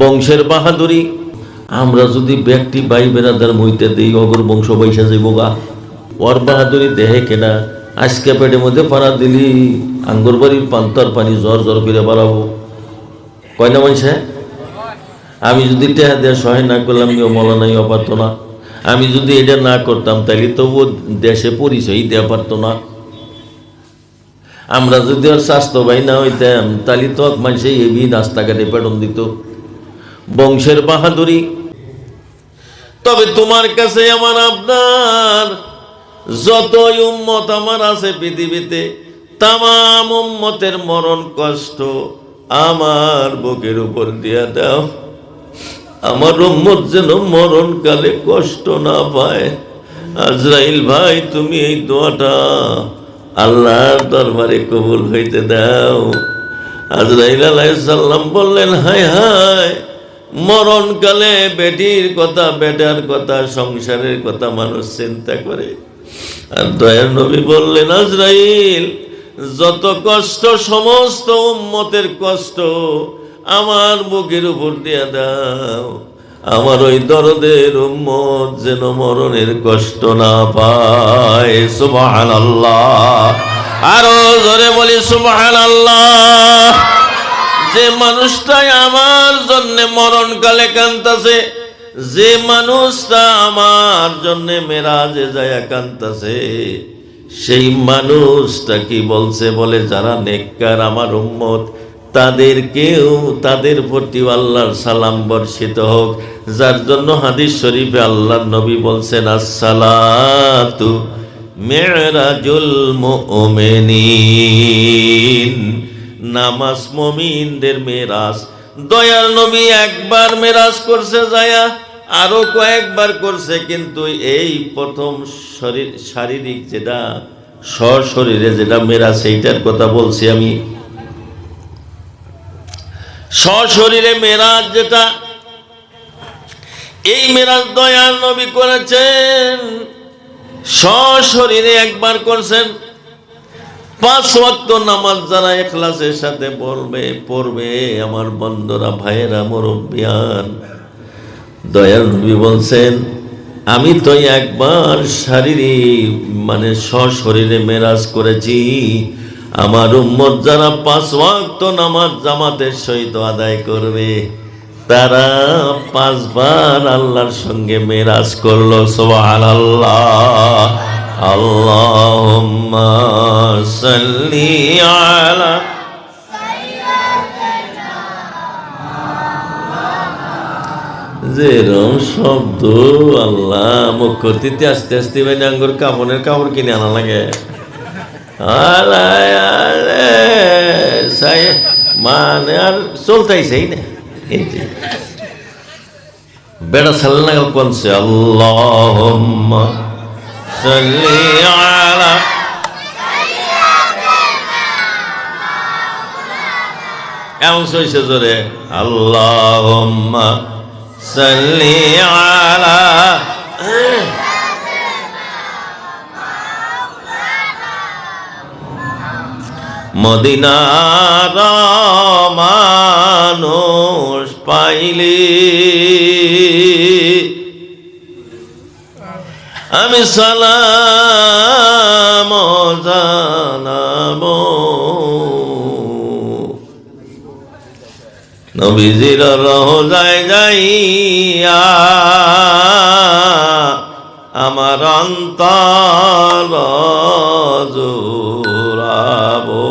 বংশের বাহাদুরি। আমরা যদি ব্যক্তি ভাই বেড়াদার মইতে দিই, অগর বংশ বৈশা যাইব গা। ওর বাহাদুরি দেহে কেনা, আজকে পেটের মধ্যে পাড়া দিলি, আঙ্গুর বাড়ির পান্তর পানি জ্বর জ্বর করে বাড়াবো। কয় না মানছে আমি যদি টেহা দেওয়া সহায় না করলাম ইয়ে মলানাই পারতো না। আমি যদি এটা না করতাম তাহলে তবুও দেশে পরিচয় দেওয়া পারতো না। আমরা যদি ওর স্বাস্থ্য ভাই না হইতাম তাহলে তো মানুষে এবি রাস্তাঘাটে পেটন দিত। বংশের বাহাদুরি। তবে তোমার কাছে আমার আপনার যতই উম্মত আমার আছে পৃথিবীতে তাম উম্মতের মরণ কষ্ট আমার বুকের উপর দিয়া দাও। আমার উম্মত যেন মরণকালে কষ্ট না পায়। আজরাইল ভাই, তুমি এই দোয়াটা আল্লাহর দরবারে কবুল হইতে দাও। আজরাইল আলাইসাল্লাম বললেন, হায় হায় মরণকালে বেটির কথা, বেটার কথা, সংসারের কথা মানুষ চিন্তা করে। আর দয়ার নবী বললেন, আজরাইল, যত কষ্ট সমস্ত উম্মতের কষ্ট আমার বুকের উপর দিয়া দাও। আমার ওই দরদের উম্মত যেন মরণের কষ্ট না পায়। সুবহান আল্লাহ আরও জোরে বলি সুবহান আল্লাহ যে মানুষটাই আমার জন্য মরণকালে কান্তাছে যে মানুষটা আমার জন্য মেরাজে যায় কান্তাছে সেই মানুষটা কি বলছে বলে যারা নেককার আমার উম্মত তাদেরকেও তাদের প্রতি আল্লাহর সালাম বর্ষিত হোক। যার জন্য হাদিস শরীফে আল্লাহর নবী বলছেন, আসসালাতু মেরাজুল মুমিনিন। নামাজ মমিনদের মেরাজ। দয়ার নবী একবার মেরাজ করছে যায়া, আরও কয়েকবার করছে, কিন্তু এই প্রথম শরীর, শারীরিক যেটা, সশরীরে যেটা মেরাজ, সেইটার কথা বলছি আমি। সশরীরে মেরাজ যেটা, এই মেরাজ দয়াল নবী করেছেন। সশরীরে একবার করছেন। পাঁচ ওয়াক্ত নামাজ যারা এখলাসের সাথে পড়বে পড়বে, আমার বন্ধুরা, ভাইয়েরা, মুরব্বিয়ান, দয়াল নবী বলছেন, আমি তো একবার শারীরিক মানে সশরীরে মেরাজ করেছি। আমার উম্মত যারা পাঁচ ওয়াক্ত নামাজ জামাতের সহিত আদায় করবে, তারা পাঁচবার আল্লাহর সঙ্গে মেরাজ করল সোহান আল্লাহ আল্লাহুম্মা সাল্লি আলা যেরম শব্দ আল্লাহ মুখ করতে আস্তে আস্তে মানে আঙ্গুর কাপড়ের কাপড় কিনে আনা লাগে। মানে আর চলতেইছেই না। বেড়া সাল না কোনছে? আল্লাহুম্মা সাল্লি আলা এমন সইছে জোরে আল্লাহুম্মা সাল্লি আলা মদিনার মানুষ পাইলে আমি সালাম নবীজির রোজায় যাইয়া আমার অন্তর জোরাবো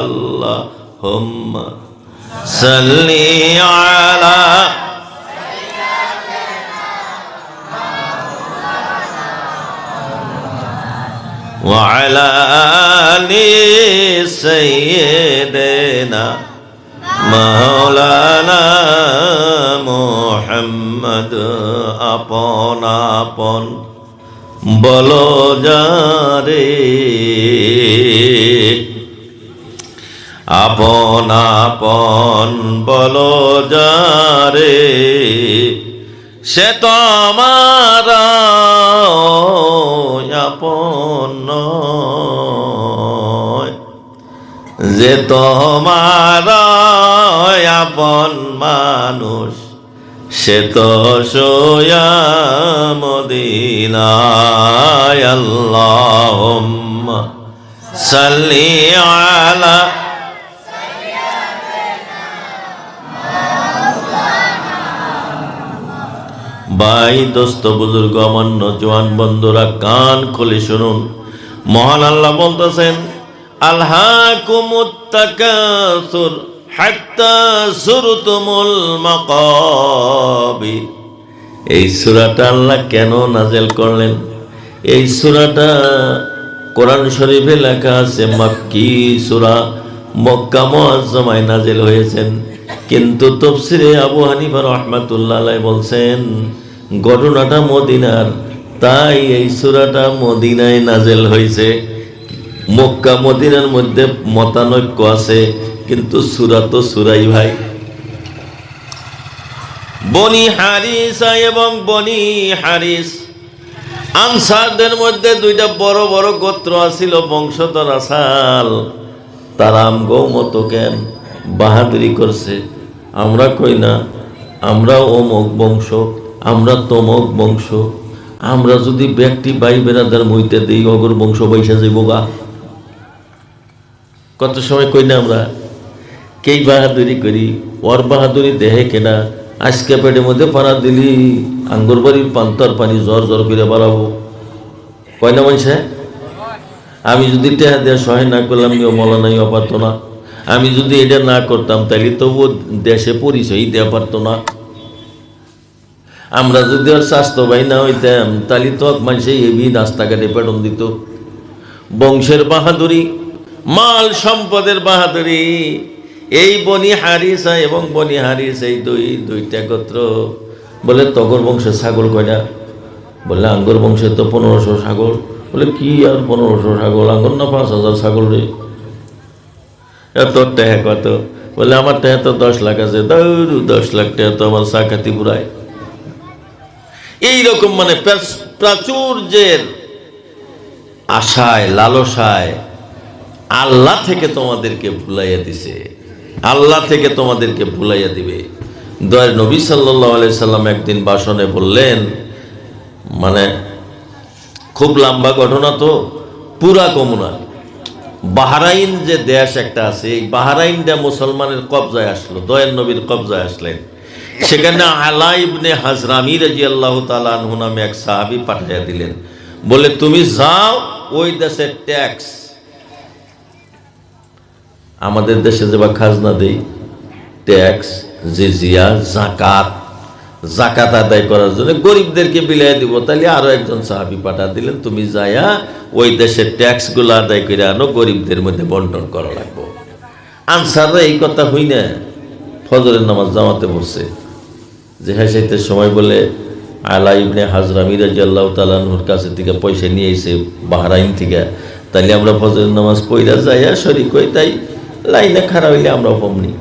আল্লাহ হুম্মা সাল্লি আলা وعلى آل سيدنا মাওলানা মোহাম্মদ আপন আপন বলো যারে আপন আপন বলো যারে সে তো আমার আপন। যে তোমার আপন মানুষ, সে তো সোয়া মদিনায় আল্লাহুম্মা সাল্লি আলা ভাই, দোস্ত, বুজুর্গ, অমান্য, জোয়ান, বন্ধুরা, কান খুলে শুনুন। মহান আল্লাহ বলতেছেন আল্লাহ কুমুত্তাকাসুর হাত্তা সুরতুমুল মাকাবির এই সূরাটা আল্লাহ কেন নাজেল করলেন? এই সূরাটা কোরআন শরীফে লেখা আছে, মাক্কি সূরা। মক্কা মুআজ্জামায় নাজেল হয়েছেন। কিন্তু তফসিরে আবু হানিফা রহমাতুল্লাহ বলছেন ঘটনাটা মদিনার। তাই এই সূরাটা মদিনায় নাজেল হয়েছে মক্কা, মদিনার মধ্যে মতানৈক্য আছে, কিন্তু সূরা তো সুরাই ভাই। বনি হারিসা এবং বনি হারিস। আনসারদের মধ্যে দুইটা বড় বড় গোত্র আছিল, বংশধর আসাল। তারা আমগো মতো কেন? বাহাদুরি করছে। আমরা কই না? আমরা অমুক বংশ। আমরা তমক বংশ। আমরা যদি ব্যক্তি বাই বেড়াদার মইতে দিই, অগর বংশ বৈশা যাইব গা। কত সময় কই না আমরা? কেই বাহাদুরি করি? ওর বাহাদুরি দেহে কেনা? আজকে পেটের মধ্যে পাড়া দিলি, আঙ্গুর বাড়ির পান্তর পানি জ্বর জ্বর করে বাড়াবো। কয় না মানুষে আমি যদি টেহা দেওয়া সহায় না করলাম নিও মলা নাই পারতো না আমি যদি এটা না করতাম তাহলে তবুও দেশে পরিচয়ই দেওয়া পারতো না। আমরা যদি ওর স্বাস্থ্য বাই না হইতাম, তাহলে তো মানুষে এবি রাস্তাঘাটে পেটন দিত। বংশের বাহাদুরি, মাল সম্পদের বাহাদুরি, এই বনি হারিসা এবং বনি হারিস এই দুই, দুইটা গোত্র। বলে, তগর বংশের ছাগল কয়না বললে আঙ্গর বংশের তো পনেরোশো ছাগল। বলে, কি আর পনেরোশো ছাগল? আঙ্গর না পাঁচ হাজার ছাগল রে? এত টাকা কত? বলে, আমার টাকা তো দশ লাখ আছে দশ লাখ টাকা তো আমার সাকাতি পুরায় এইরকম মানে প্রাচুর্যের আশায়, লালসায় আল্লাহ থেকে তোমাদেরকে ভুলাইয়া দিছে। আল্লাহ থেকে তোমাদেরকে ভুলাইয়া দিবে। দয়ের নবী সাল্লাহ আলাই সাল্লাম একদিন বাসনে বললেন মানে খুব লম্বা ঘটনা তো, পুরা কমুনা। বাহারাইন যে দেশ একটা আছে, এই বাহারাইনটা মুসলমানের কবজায় আসলো, দয়ের নবীর কবজায় আসলেন। সেখানে আলা ইবনে হাজরামি রাজি আল্লাহ তালু নামে এক সাহাবি পাঠাইয়া দিলেন। বলে, তুমি যাও ওই দেশের ট্যাক্স। আমাদের দেশে যে বা খাজনা দেই, ট্যাক্স জিজিয়া জাকাত জাকাত আদায় করার জন্য গরিবদেরকে বিলাই দিব। তাহলে আরও একজন সাহাবি পাঠা দিলেন, তুমি যায়া ওই দেশের ট্যাক্সগুলো আদায় করে আনো, গরিবদের মধ্যে বন্টন করা লাগবো। আনসাররা এই কথা হই না, ফজরের নামাজ জামাতে বসছে হ্যাঁ সময় বলে আলা ইবনে হাজরা মিরাজ আল্লাহ তালাহুর কাছে থেকে পয়সা নিয়ে এসে বাহরাইন থেকে, তাইলে আমরা ফজরের নামাজ পইরা যাইয়া শরিক হই, তাই লাইনে খারাপ হইলে আমরা পমনি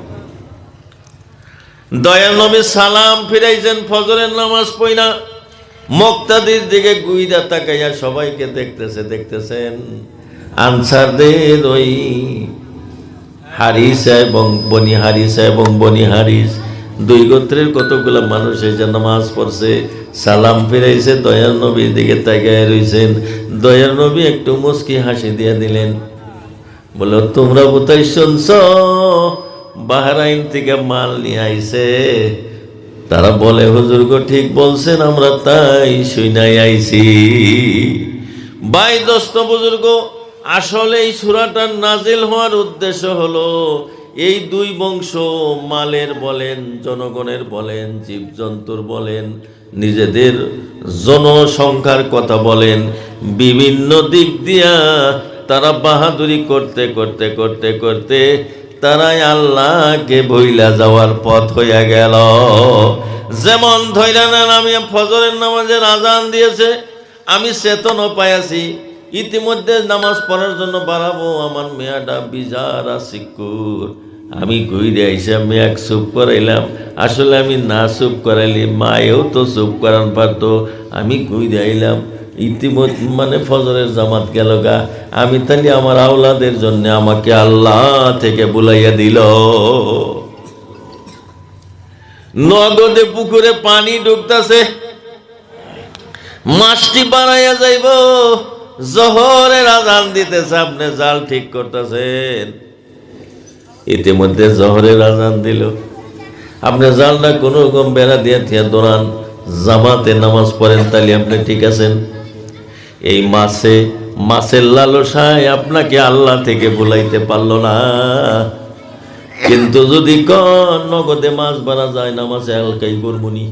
দয়াল নবী সালাম ফিরাইছেন ফজরের নামাজ পইনা মক্তাদির দিকে গুইদা তাকাইয়া সবাইকে দেখতেছে, দেখতেছেন আনসারদের ওই হারিসা এবং বনি হারিসা এবং বনি হারিস দুই গোত্রের কতগুলো মানুষ এসে নামাজ পড়ছে, সালাম ফিরাইছে দয়ার নবীর দিকে তাকায় রইছেন। দয়ার নবী একটু মুস্কি হাসি দিয়ে দিলেন, বলে, তোমরা বোধহয় শুনছ? বাহরাইন থেকে মাল নিয়ে আইছে। তারা বলে, হুজুর গো, ঠিক বলছেন, আমরা তাই শুনাই আইছি। বাই দোস্ত, বুজুর্গ, আসলে এই সুরাটার নাজিল হওয়ার উদ্দেশ্য হলো এই দুই বংশ মালের বলেন, জনগণের বলেন, জীবজন্তুর বলেন, নিজেদের জনসংখ্যার কথা বলেন। বিভিন্ন দিক দিয়া তারা বাহাদুরি করতে করতে করতে করতে তারাই আল্লাহকে বইলা যাওয়ার পথ হইয়া গেল। যেমন ধৈরা নেন আমি ফজরের নামাজের আজান দিয়েছে, আমি চেতনও পাইয়াছি, ইতিমধ্যে নামাজ পড়ার জন্য বাড়াবো, আমার মেয়াটা বিজারা সিকুর। আমি ঘুরে আইসা মেয়াক চুপ করাইলাম। আসলে আমি না চুপ করাইলি মায়েও তো চুপ করান পারতো। আমি ঘুরে আইলাম। ইতিমধ্যে মানে ফজরের জামাত গেল গা। আমি তাহলে আমার আওলাদের জন্য আমাকে আল্লাহ থেকে বুলাইয়া দিল। নগদে পুকুরে পানি ঢুকতাছে। মাছটি বানাইয়া যাইব। জহরের আজান দিতেছে, আপনি জাল ঠিক করতেছেন। ইতিমধ্যে জহরের আজান দিল। আপনি জালটা কোনো রকম বেড়া দিয়ে থিয়া দৌড়ান। জামাতে নামাজ পড়েন, তাহলে আপনি ঠিক আছেন। এই মাসে মাসের লালসায় আপনাকে আল্লাহ থেকে বুলাইতে পারল না। কিন্তু যদি কন, নগদে মাছ বানা যায় না মাসে হালকাই করবনি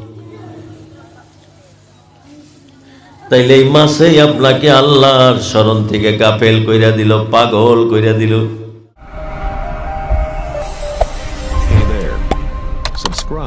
তাইলে এই মাসেই আপনাকে আল্লাহর স্মরণ থেকে গাফেল কইরা দিল, পাগল কইরা দিল।